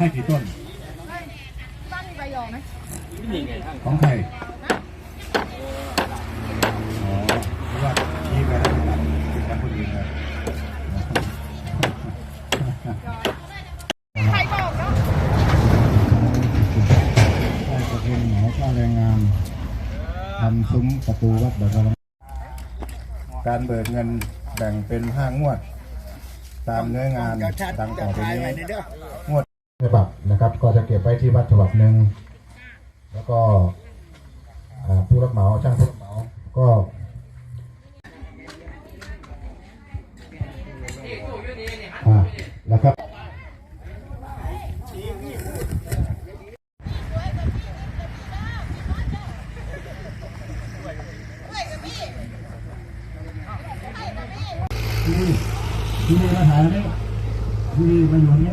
ให้กี่ต้นบ้านมีใบยอไหมของใครอ๋อเพราะว่านี่ไปแล้วนะครับเป็นการคนอื่นเลยใครบอกเนาะใช่ประเพณีหมอค่าแรงงานทำซุ้มประตูวัดแบบเราการเบิกเงินแบ่งเป็นห้างวด ตามเนื้องานดังต่อไปนี้งวด ฉบับนะครับ ก็จะเก็บไว้ที่วัดฉบับหนึ่งแล้วก็ผู้รับเหมาช่างผู้รับเหมาก็อ่าแล้วครับที่นี่ที่นี่มาถ่ายแล้วนี่ที่นี่มาอยู่นี่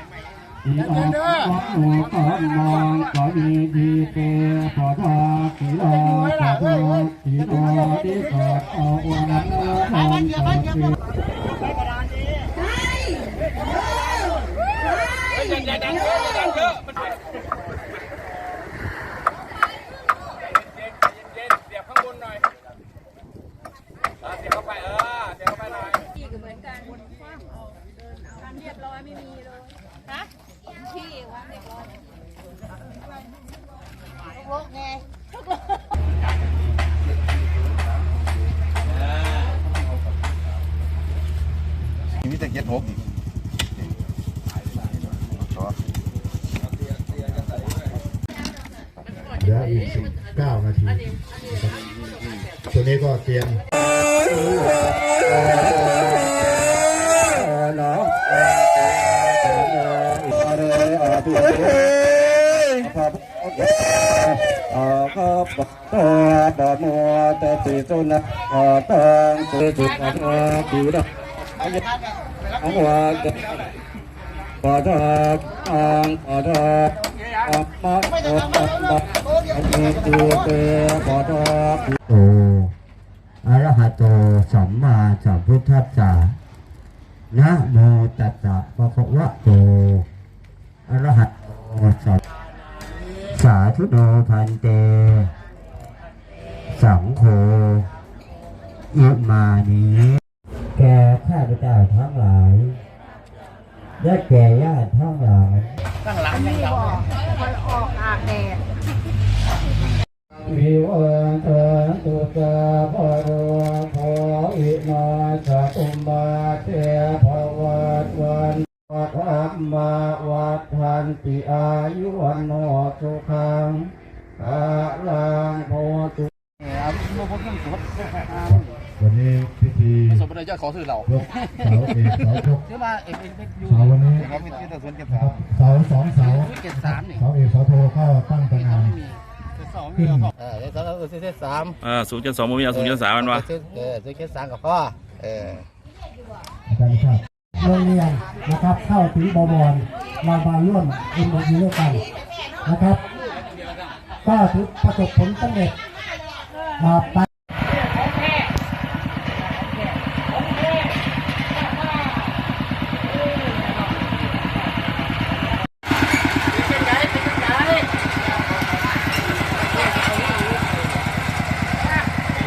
สีต่อมองก็มีดีเตพอทอสีรอพอทอสีรอที่อดเอาวันนั้นทองก็สีพี่ก็เหมือนกันบนคว้างออกเดินเอาการเรียบร้อยไม่มีเลย ฮะพี่วางเรียบร้อยโลกไงมีแต่เจ็ดหกอีกเหลืออีกสิบเก้านาทีตัวนี้ก็เตรียม อต้องติสุนัขผิวดำของว่าขอโทษทางขอโทษออกมาขอโทษมีตีเตขอโทษโตอะระหะโตสัมมาสัมพุทธัสสะ นะโมตัสสะภะคะวะโตอะระหะโตสัมสาธุโนพันเต สังโฆอิมานิแก่ข้าพเจ้าทั้งหลายและแก่ญาติทั้งหลายมีบอกมันออกอาบแดดวิวันเตตุตาภโรโภ อินาสตุมมาเตภวัตวันวัฏอัมมาวัฏทันติอายุวันโนสุขังกาลังโพตุวันนี้พิธีสมบูรณ์เจ้าขอซื้อเรายกเสาเอกเสาชกซื้อมาเอกเอกอยู่เสาวันนี้เขามีที่ตะสวนเก็บนะสาคมรับเสาสองเสาเก็บสามนี่เสาเอกเสาโทเข้าตั้งตำนานสองมีเราเออเดี๋ยวเราซื้อเส้นสามอ่าศูนย์จุดสองโมมีเอาศูนย์จุดสามมันวะซื้อเออซื้อเส้นสามกับพ่อเอออาจารย์ชาติโรงเรียนนะครับเข้าถึงบวรเรามาร่วมเป็นบทนี้ด้วยกันนะครับ ก็ถือประสบผลสำเร็จมา